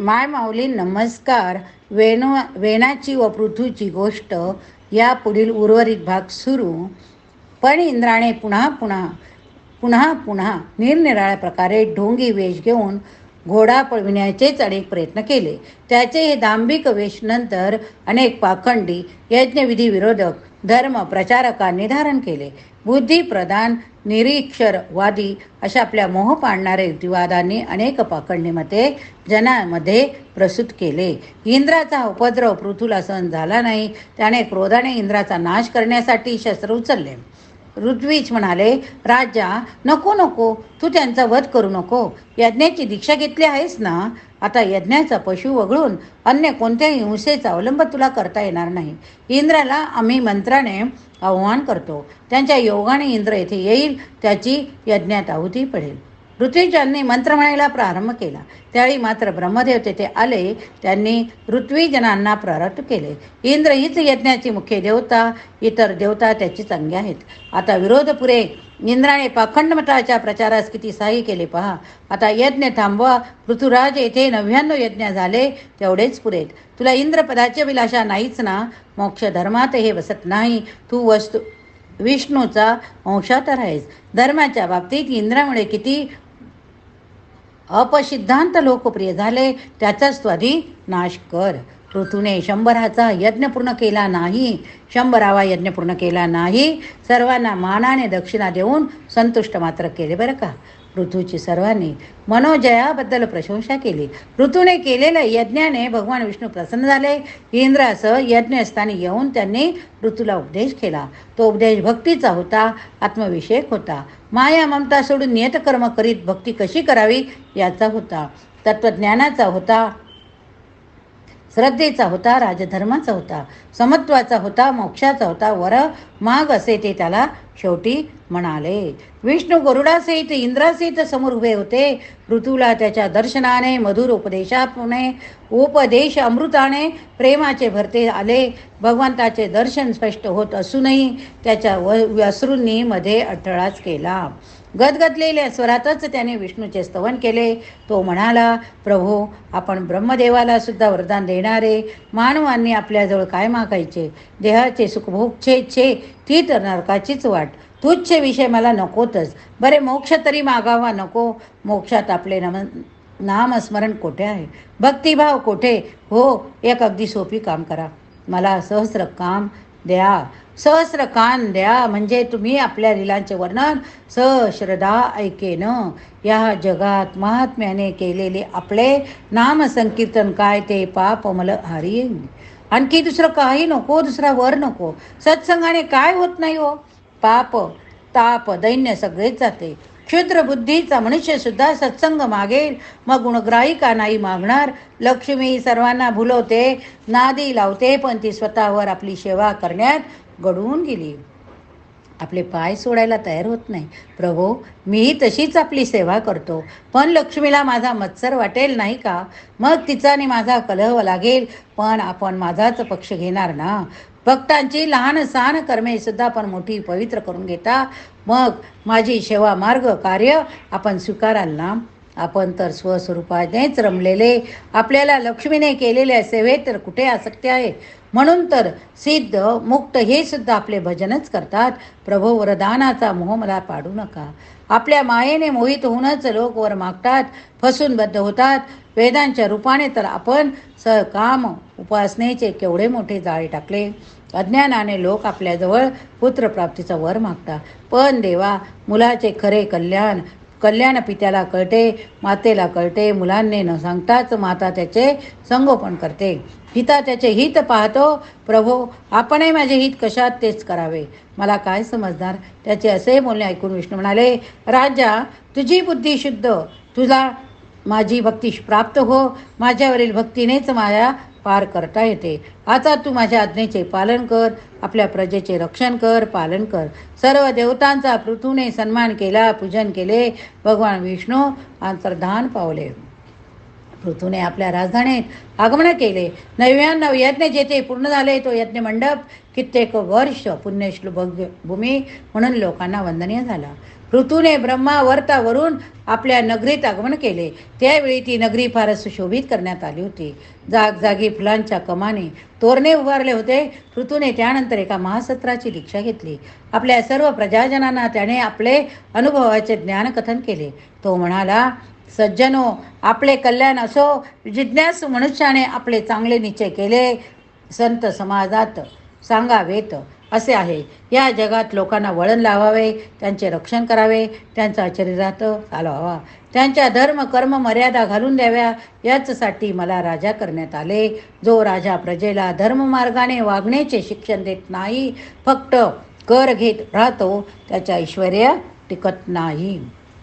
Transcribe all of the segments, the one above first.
माय माऊली नमस्कार. वेणू वेणाची व पृथ्वीची गोष्ट या पुढील उर्वरित भाग सुरू. पण इंद्राने पुन्हा पुन्हा पुन्हा पुन्हा निरनिराळ्या प्रकारे ढोंगी वेश घेऊन घोडा पळविण्याचेच अनेक प्रयत्न केले. त्याचे हे दांभिक वेश नंतर अनेक पाखंडी यज्ञविधी विरोधक धर्म प्रचारकांनी धारण केले. बुद्धिप्रधान निरीक्षरवादी अशा आपल्या मोह पाडणाऱ्या युक्तिवादांनी अनेक पाकडणीमध्ये मते जनामध्ये प्रसूत केले. इंद्राचा उपद्रव पृथूला सहन झाला नाही. त्याने क्रोधाने इंद्राचा नाश करण्यासाठी शस्त्र उचलले. ऋत्विज म्हणाले राजा नको नको तू त्यांचा वध करू नको. यज्ञाची दीक्षा घेतली आहेस ना? आता यज्ञाचा पशु वगळून अन्य कोणत्याही हिंसेचा अवलंब तुला करता येणार नाही. इंद्राला आम्ही मंत्राने आव्हान करतो. त्यांच्या योगाने इंद्र येथे येईल त्याची यज्ञात आहुती पडेल. ऋत्विजांनी मंत्र म्हणायला प्रारंभ केला. त्यावेळी मात्र ब्रह्मदेव तेथे आले. त्यांनी ऋत्विजनांना प्रारब्ध केले. इंद्र हीच यज्ञाची मुख्य देवता इतर देवता त्याची चांगली आहेत. आता विरोध पुरे इंद्राने पाखंड मठाच्या प्रचारास किती सहाय्य केले पहा. आता यज्ञ थांबवा. पृथ्वीराज येथे नव्याण्णव यज्ञ झाले तेवढेच पुरेत तुला इंद्रपदाची अभिलाषा नाहीच ना? मोक्ष धर्मात हे बसत नाही. तू वस्तू विष्णूचा अंशात आहेस. धर्माच्या बाबतीत इंद्रामुळे किती अपसिद्धांत लोकप्रिय झाले त्याचाच तू आधी नाश कर. ऋतूने शंभराचा यज्ञ पूर्ण केला नाही. शंभरावा यज्ञ पूर्ण केला नाही. सर्वांना मानाने दक्षिणा देऊन संतुष्ट मात्र केले बरं का? ऋतूची सर्वांनी मनोजयाबद्दल प्रशंसा केली. ऋतूने केलेल्या यज्ञाने भगवान विष्णू प्रसन्न झाले. इंद्रासह यज्ञस्थानी येऊन त्यांनी ऋतूला उपदेश केला. तो उपदेश भक्तीचा होता आत्मविषयक होता. माया ममता सोडून नियतकर्म करीत भक्ती कशी करावी याचा होता. तत्त्वज्ञानाचा होता श्रद्धेचा होता राजधर्माचा होता समत्वाचा होता मोक्षाचा होता. वर माग असे ते त्याला शेवटी म्हणाले विष्णू गरुडासहित इंद्रासहित समोर उभे होते. ऋतूला त्याच्या दर्शनाने मधुर उपदेशाने उपदेश अमृताने प्रेमाचे भरते आले. भगवंताचे दर्शन स्पष्ट होत असूनही त्याच्या व अश्रूंनी मध्ये अडथळाच केला. गदगदलेल्या स्वरातच त्याने विष्णूचे स्तवन केले. तो म्हणाला प्रभू आपण ब्रह्मदेवाला सुद्धा वरदान देणारे मानवांनी आपल्याजवळ काय मागायचे? देहाचे सुखभोग छे ती तर नरकाचीच वाट. तुच्छ विषय मला नकोतच. बरे मोक्ष तरी मागावा नको. मोक्षात आपले नम नामस्मरण कोठे आहे? भक्तिभाव कोठे? हो एक अगदी सोपी काम करा. मला सहस्र काम द्या. सहस्र कान द्या. म्हणजे तुम्ही आपल्या लिलांचे वर्णन सश्रद्धा ऐकेन. या जगात महात्म्याने केलेले आपले नामसंकीर्तन काय ते पाप मला हारी आणखी दुसरं काही नको दुसरा वर नको. सत्संगाने काय होत नाही हो? पाप ताप दैन्य सगळेच जाते. क्षुद्र बुद्धीचा मनुष्य सुद्धा सत्संग मागेल. मग गुणग्राहिका नाही मागणार. लक्ष्मी सर्वांना भुलवते नादी लावते पण ती स्वतःवर आपली सेवा करण्यात घडवून गेली. आपले पाय सोडायला तयार होत नाही. प्रभो मीही तशीच आपली सेवा करतो. पण लक्ष्मीला माझा मत्सर वाटेल नाही का? मग तिचा आणि माझा कलह लागेल. पण आपण माझाच पक्ष घेणार ना? भक्तांची लहान सहान कर्मे सुद्धा आपण मोठी पवित्र करून घेता. मग माझी सेवा मार्ग कार्य आपण स्वीकाराल ना? आपण तर स्वस्वरूपानेच रमलेले. आपल्याला लक्ष्मीने केलेल्या सेवेत तर कुठे आसक्ती आहे? म्हणून तर सिद्ध मुक्त हे सुद्धा आपले भजनच करतात. प्रभो वरदानाचा मोह मला पाडू नका. आपल्या मायेने मोहित होऊनच लोक वर मागतात फसून बद्ध होतात. वेदांच्या रूपाने तर आपण सहकाम उपासनेचे केवढे मोठे जाळे टाकले. अज्ञानाने लोक आपल्याजवळ पुत्रप्राप्तीचा वर मागतात. पण देवा मुलाचे खरे कल्याण कल्याण पित्याला कळते मातेला कळते मुलांनी न सांगताच माता त्याचे संगोपन करते. पिता त्याचे हित पाहतो प्रभो आपणही माझे हित कशात तेच करावे? मला काय समजणार? त्याचे असे बोलणे ऐकून विष्णू म्हणाले राजा तुझी बुद्धी शुद्ध तुझा माझी भक्ती प्राप्त हो माझ्यावरील भक्तीनेच माझ्या पार करता येते. आता तू माझ्या आज्ञेचे पालन कर आपल्या प्रजेचे रक्षण कर पालन कर. सर्व देवतांचा पृथूने सन्मान केला पूजन केले. भगवान विष्णू अंतर्धान पावले. पृथूने आपल्या राजधानीत आगमन केले. नव्याण्णव यज्ञ जेथे पूर्ण झाले तो यज्ञ मंडप कित्येक वर्ष पुण्यश्ल भूमी म्हणून लोकांना वंदनीय झाला. ऋतूने ब्रह्मावर्तावरून आपल्या नगरीत आगमन केले. त्यावेळी ती नगरी फारच सुशोभित करण्यात आली होती. जागजागी फुलांच्या कमाने तोरणे उभारले होते. ऋतूने त्यानंतर एका महासत्राची दीक्षा घेतली. आपल्या सर्व प्रजाजनांना त्याने आपले अनुभवाचे ज्ञानकथन केले. तो म्हणाला सज्जनो आपले कल्याण असो जिज्ञास मनुष्याने आपले चांगले निश्चय केले. संत समाजात सांगावेत असे आहे. या जगात लोकांना वळण लावावे त्यांचे रक्षण करावे त्यांचा शरीरात चालवावा. त्यांच्या धर्म कर्म मर्यादा घालून द्याव्या याचसाठी मला राजा करण्यात आले. जो राजा प्रजेला धर्ममार्गाने वागण्याचे शिक्षण देत नाही फक्त कर घेत राहतो त्याच्या ऐश्वर्या टिकत नाही.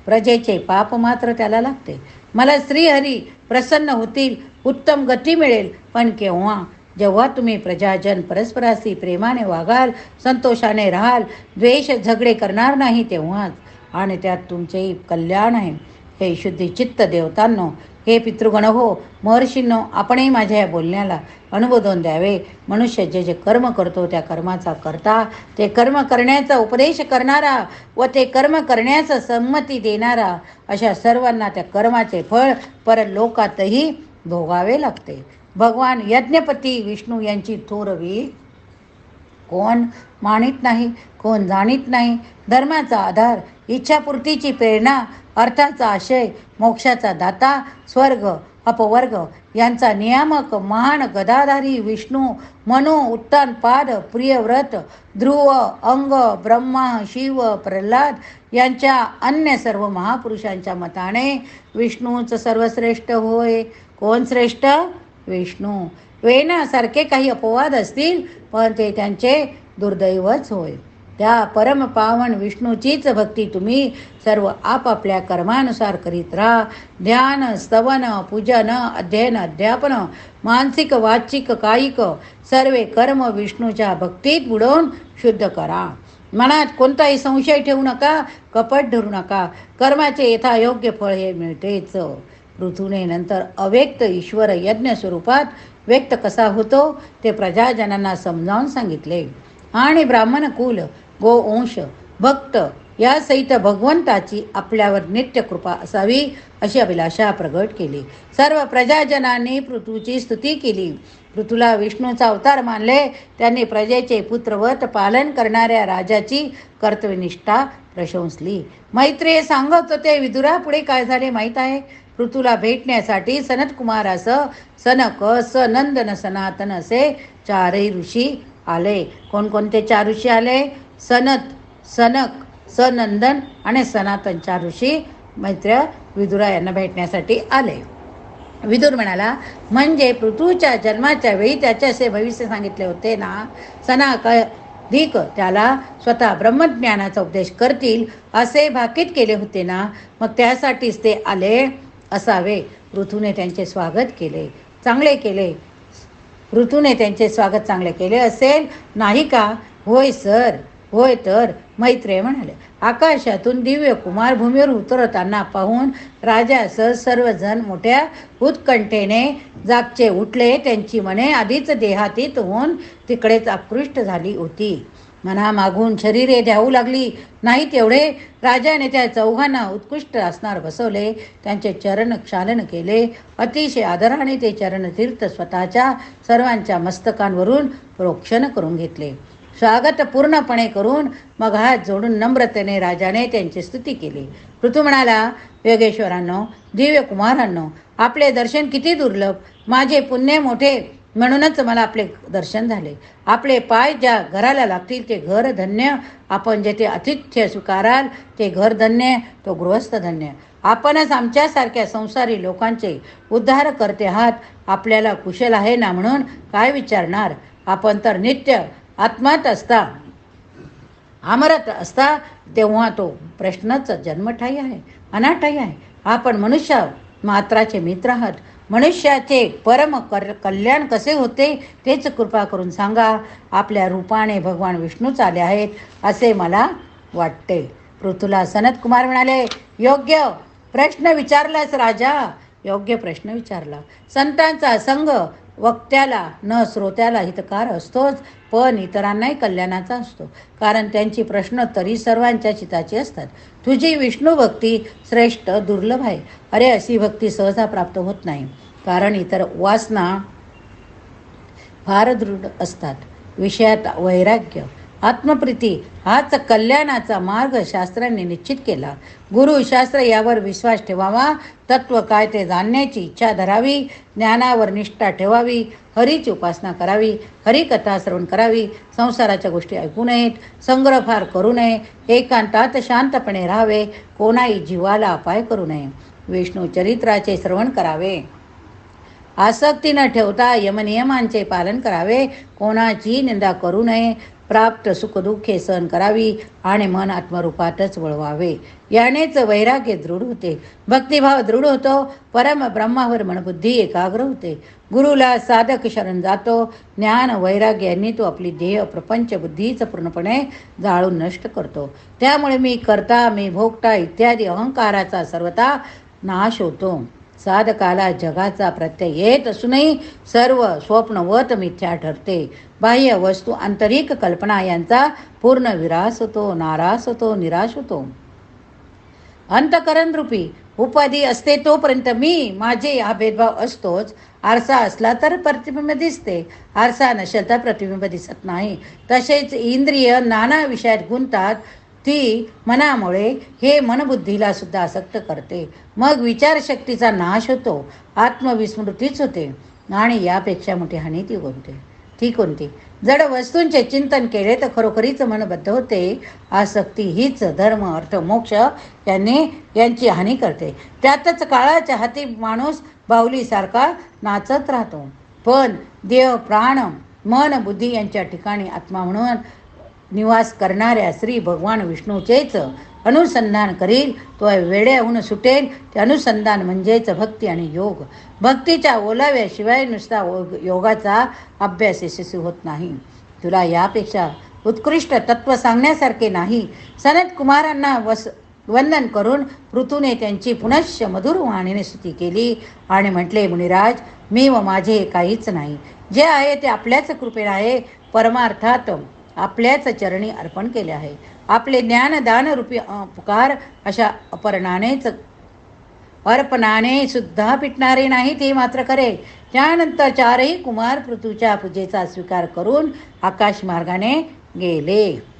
प्रजेचे पाप मात्र त्याला लागते. मला श्रीहरी प्रसन्न होतील उत्तम गती मिळेल पण केव्हा? जेव्हा तुम्ही प्रजाजन परस्पराशी प्रेमाने वागाल संतोषाने राहाल द्वेष झगडे करणार नाही तेव्हाच. आणि त्यात तुमचेही कल्याण आहे. हे शुद्धीचित्त देवतांनो हे पितृगण हो महर्षींनो आपणही माझ्या या बोलण्याला अनुबोधन द्यावे. मनुष्य जे जे कर्म करतो त्या कर्माचा करता ते कर्म करण्याचा उपदेश करणारा व ते कर्म करण्याचा संमती देणारा अशा सर्वांना त्या कर्माचे फळ परलोकातही भोगावे लागते. भगवान यज्ञपती विष्णू यांची थोरवी कोण मानित नाही कोण जाणीत नाही धर्माचा आधार इच्छापूर्तीची प्रेरणा अर्थाचा आशय मोक्षाचा दाता स्वर्ग अपवर्ग यांचा नियामक महान गदाधारी विष्णू मनो उत्तान पाद प्रियव्रत ध्रुव अंग ब्रह्मा शिव प्रल्हाद यांच्या अन्य सर्व महापुरुषांच्या मताने विष्णूच सर्वश्रेष्ठ होय. कोण श्रेष्ठ? विष्णू. वेणासारखे काही अपवाद असतील पण ते त्यांचे दुर्दैवच होय. त्या परमपावन विष्णूचीच भक्ती तुम्ही सर्व आपापल्या कर्मानुसार करीत राहा. ध्यान स्तवन पूजन अध्ययन अध्यापन मानसिक वाचिक कायिक सर्वे कर्म विष्णूच्या भक्तीत बुडवून शुद्ध करा. मनात कोणताही संशय ठेवू नका कपट धरू नका. कर्माचे यथायोग्य फळ हे मिळतेच. ऋतुनेनंतर अव्यक्त ईश्वर यज्ञ स्वरूपात व्यक्त कसा होतो ते प्रजाजनांना समजावून सांगितले. आणि ब्राह्मण कुल गोवंश भक्त या सहित भगवंताची आपल्यावर नित्य कृपा असावी अशी अभिलाषा प्रगट केली. सर्व प्रजाजनांनी पृथूची स्तुती केली. ऋतूला विष्णूचा अवतार मानले त्यांनी प्रजेचे पुत्रवत पालन करणाऱ्या राजाची कर्तव्यनिष्ठा प्रशंसली. मैत्रेय सांगत होते विदुरा पुढे काय झाले माहीत आहे? ऋतूला भेटण्यासाठी सनत सनक सनक सनंदन सनातन असे चारही ऋषी आले. कोणकोणते चार ऋषी आले? सनत सनक सनंदन आणि सनातन चार ऋषी मैत्र विदुरा यांना भेटण्यासाठी आले. विदुर म्हणाला म्हणजे पृथ्वीच्या जन्माच्या वेळी त्याचे असे भविष्य सांगितले होते ना? सनाक अधिक त्याला स्वतः ब्रह्मज्ञानाचा उपदेश करतील असे भाकीत केले होते ना? मग त्यासाठीच ते आले असावे. ऋतूने त्यांचे स्वागत केले. चांगले केले. ऋतूने त्यांचे स्वागत चांगले केले असेल नाही का? होय सर. होय तर मैत्रे म्हणाले. आकाशातून दिव्य कुमार भूमीवर उतरताना पाहून राजासह सर्वजण मोठ्या उत्कंठेने जागचे उठले. त्यांची मने आधीच देहातीत होऊन तिकडेच आकृष्ट झाली होती. मनामागून शरीरे द्यावू लागली. नाही तेवढे राजाने त्या चौघांना उत्कृष्ट असणार बसवले. त्यांचे चरण क्षालन केले. अतिशय आदराने ते चरणतीर्थ स्वतःच्या सर्वांच्या मस्तकांवरून प्रोक्षण करून घेतले. स्वागत पूर्णपणे करून मग हात जोडून नम्रतेने राजाने त्यांची स्तुती केली. ऋतू म्हणाला योगेश्वरांनो दिव्य कुमारांनो आपले दर्शन किती दुर्लभ. माझे पुण्य मोठे म्हणूनच मला आपले दर्शन झाले. आपले पाय ज्या घराला लागतील ते घर धन्य. आपण जेथे आतिथ्य स्वीकाराल ते घर धन्य तो गृहस्थ धन्य. आपणच आमच्यासारख्या संसारी लोकांचे उद्धार करते आहात. आपल्याला कुशल आहे ना म्हणून काय विचारणार? आपण तर नित्य आत्मात असता आमरत असता तेव्हा तो प्रश्नच जन्मठाई आहे अनाठाई आहे. आपण मनुष्य मात्राचे मित्र आहात. मनुष्याचे परम कर कल्याण कसे होते तेच कृपा करून सांगा. आपल्या रूपाने भगवान विष्णूच आले आहेत असे मला वाटते. पृथ्वीला सनत कुमार म्हणाले योग्य प्रश्न विचारलास राजा. योग्य प्रश्न विचारला. संतांचा संघ वक्त्याला न श्रोत्याला हितकार असतोच पण इतरांनाही कल्याणाचा असतो. कारण त्यांची प्रश्न तरी सर्वांच्या चिताची असतात. तुझी विष्णू भक्ती श्रेष्ठ दुर्लभ आहे. अरे अशी भक्ती सहजा प्राप्त होत नाही. कारण इतर वासना फार दृढ असतात. विषयात वैराग्य आत्मप्रीती हाच कल्याणाचा मार्ग शास्त्रांनी निश्चित केला. गुरु शास्त्र यावर विश्वास ठेवावा तत्व काय ते जाणण्याची इच्छा धरावी ज्ञानावर निष्ठा ठेवावी हरीची उपासना करावी हरिकथा श्रवण करावी संसाराच्या गोष्टी ऐकू नयेत संग्रह फार करू नये एकांतात शांतपणे राहावे कोणाही जीवाला अपाय करू नये. विष्णू चरित्राचे श्रवण करावे. आसक्ती न ठेवता यमनियमांचे पालन करावे कोणाची निंदा करू नये प्राप्त सुखदुःखे सहन करावी आणि मन आत्मरूपातच वळवावे. यानेच वैराग्य दृढ होते. भक्तिभाव दृढ होतो. परम ब्रह्मावर मनबुद्धी एकाग्र होते. गुरुला साधक शरण जातो. ज्ञान वैराग्य यांनी तो आपली ध्येय प्रपंच बुद्धीच पूर्णपणे जाळून नष्ट करतो. त्यामुळे मी करता मी भोगता इत्यादी अहंकाराचा सर्वता नाश होतो. साधकाला जगाचा प्रत्यय येत असूनही सर्व स्वप्नवत मिथ्या ठरते. बाह्य वस्तू आंतरिक कल्पना यांचा पूर्ण विरास होतो नारास होतो निराश होतो. अंतकरण रूपी उपाधी असते तोपर्यंत मी माझे हा भेदभाव असतोच. आरसा असला तर प्रतिबिंब दिसते. आरसा नसेल तर प्रतिबिंब दिसत नाही. तसेच इंद्रिय नाना विषयात गुंतात ती मनामुळे हे मनबुद्धीला सुद्धा आसक्त करते. मग विचारशक्तीचा नाश होतो आत्मविस्मृतीच होते आणि यापेक्षा मोठी हानी ती कोणते? ती कोणती? जड वस्तूंचे चिंतन केले तर खरोखरीच मनबद्ध होते. आसक्ती हीच धर्म अर्थ मोक्ष यांनी यांची हानी करते. त्यातच काळाच्या हाती माणूस बाहुलीसारखा नाचत राहतो. पण देव प्राण मन बुद्धी यांच्या ठिकाणी आत्मा म्हणून निवास करणाऱ्या श्री भगवान विष्णूचेच अनुसंधान करील. तो वेड्याहून सुटेल. ते अनुसंधान म्हणजेच भक्ती आणि योग. भक्तीच्या ओलाव्याशिवाय नुसता योगाचा अभ्यास यशस्वी होत नाही. तुला यापेक्षा उत्कृष्ट तत्व सांगण्यासारखे नाही. सनत कुमारांना वस वंदन करून ऋतूने त्यांची पुनश्च मधुर वाणीने स्तुती केली आणि म्हटले मुनिराज मी व माझे काहीच नाही. जे आहे ते आपल्याच कृपेने आहे. परमार्थात आपल्याच चरणी अर्पण केले आहे. आपले ज्ञानदान रूपी पुकार अशा अपर्णानेच अर्पणाने सुद्धा पिटणारे नाही ते मात्र खरे. त्यानंतर चारही कुमार पृथूच्या पूजेचा स्वीकार करून आकाश मार्गाने गेले.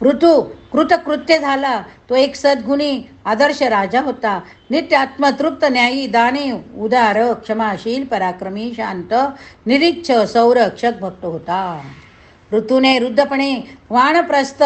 पृथू कृतकृत्य झाला. तो एक सद्गुणी आदर्श राजा होता. नित्य आत्मतृप्त न्यायी दाने उदार क्षमाशील पराक्रमी शांत निरीच्छ सौरक्षक भक्त होता. ऋतूने रुद्धपणे वानप्रस्थ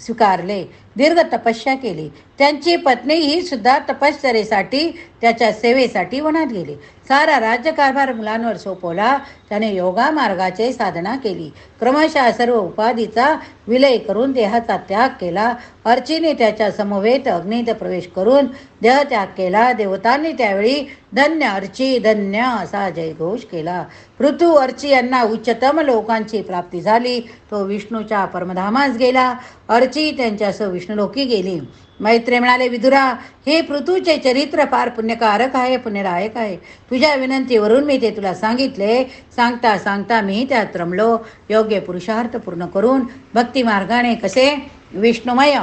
स्वीकारले. दीर्घ तपस्या केली. त्यांची पत्नी ही सुद्धा तपश्चरेसाठी त्याच्या सेवेसाठी वनात गेली. सारा राज्यकारभार मुलांवर सोपवला. त्याने योगा मार्गाचे साधना केली. क्रमशः सर्व उपाधीचा विलय करून देहाचा त्याग केला. अर्चीने त्याच्या समवेत अग्नीत प्रवेश करून देहत्याग केला. देवतांनी त्यावेळी धन्य अर्ची धन्य असा जयघोष केला. पृथू अर्ची यांना उच्चतम लोकांची प्राप्ती झाली. तो विष्णूच्या परमधामास गेला. अर्ची त्यांच्यासह विष्णुलोकी गेली. मैत्री म्हणाले विदुरा हे पृथूचे चरित्र फार पुण्यकारक आहे पुण्यदायक आहे. तुझ्या विनंतीवरून मी ते तुला सांगितले. सांगता सांगता मी त्यात रमलो. योग्य पुरुषार्थ पूर्ण करून भक्ती मार्गाने कसे विष्णुमय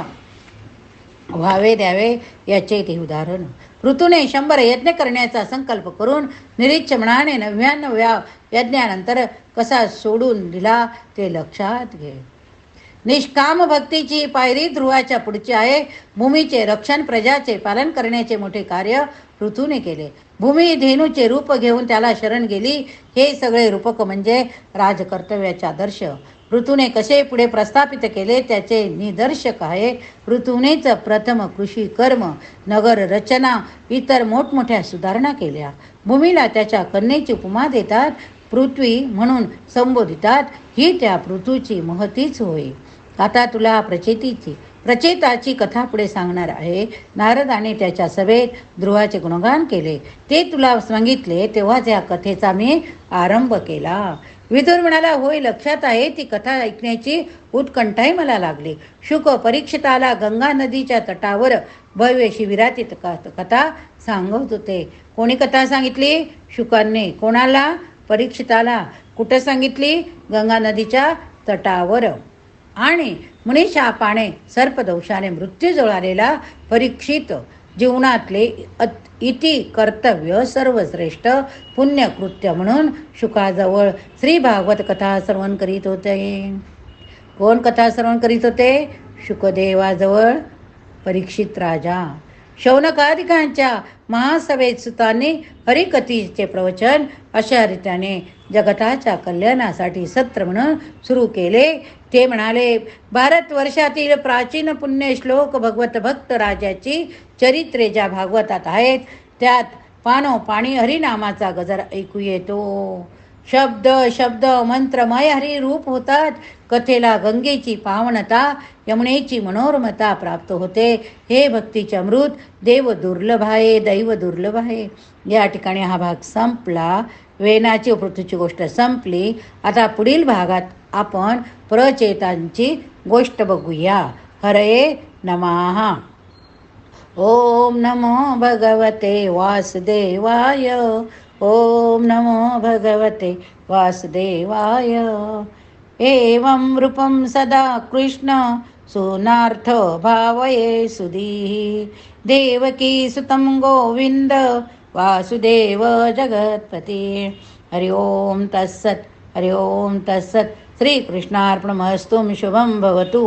व्हावे द्यावे याचे ते उदाहरण. ऋतूने शंभर यज्ञ करण्याचा संकल्प करून निरीच्छ मनाने नव्याण्णव्या यज्ञानंतर कसा सोडून दिला ते लक्षात घे. निष्काम भक्तीची पायरी ध्रुवाच्या पुढची आहे. भूमीचे रक्षण प्रजाचे पालन करण्याचे मोठे कार्य ऋतूने केले. भूमी धेनूचे रूप घेऊन त्याला शरण गेली. हे सगळे रूपक म्हणजे राजकर्तव्याचे आदर्श ऋतूने कसे पुढे प्रस्थापित केले त्याचे निदर्शक आहे. ऋतूनेच प्रथम कृषी कर्म नगर रचना इतर मोठमोठ्या सुधारणा केल्या. भूमीला त्याच्या कन्येची उपमा देतात. पृथ्वी म्हणून संबोधितात ही त्या पृथूची महतीच होय. आता तुला प्रचेतीची प्रचेताची कथा पुढे सांगणार आहे. नारदाने त्याच्या सभेत ध्रुवाचे गुणगान केले. ते तुला सांगितले तेव्हाच या कथेचा मी आरंभ केला. विदुर म्हणाला होय लक्षात आहे ती कथा ऐकण्याची उत्कंठाही मला लागली. शुक परीक्षिताला गंगा नदीच्या तटावर भव्य शिबिरातील क- कथा सांगत होते. कोणी कथा सांगितली? शुकांनी. कोणाला? परीक्षिताला कुठं सांगितली? गंगा नदीच्या तटावर. आणि मुनिशापाने सर्पदोषाने मृत्यू जुळालेला परीक्षित जीवनातले अत इति कर्तव्य सर्वश्रेष्ठ पुण्यकृत्य म्हणून शुकाजवळ श्री भागवत कथा श्रवण करीत होते. कोण कथा श्रवण करीत होते? शुकदेवाजवळ परीक्षित राजा. शौनकारिकांच्या महासभेत सुतांनी हरिकथीचे प्रवचन अशा रीत्याने जगताच्या कल्याणासाठी सत्र म्हणून सुरू केले. ते म्हणाले भारतवर्षातील प्राचीन पुण्य श्लोक भगवत भक्त राजाची चरित्रे ज्या भागवतात आहेत त्यात पानो पाणी हरिनामाचा गजर ऐकू येतो. शब्द शब्द मंत्रमय हरी रूप होतात. कथेला गंगेची पावनता यमुनेची मनोरमता प्राप्त होते. हे भक्तीचे अमृत देव दुर्लभ आहे दैव दुर्लभ आहे या ठिकाणी हा भाग संपला. वेनाची व पृथ्वीची गोष्ट संपली. आता पुढील भागात आपण प्रचेतांची गोष्ट बघूया. हरे नमहा ओम नमो भगवते वासुदेवाय. ओम नमो भगवते वासुदेवाय। एवं रूपं सदा कृष्ण सुनार्थ भावये सुधीः। देवकी सुतं गोविन्द वासुदेव जगत्पते। हरि ओम तत्सत् हरि ओम तत्सत्। श्रीकृष्णार्पणमस्तु शुभं भवतु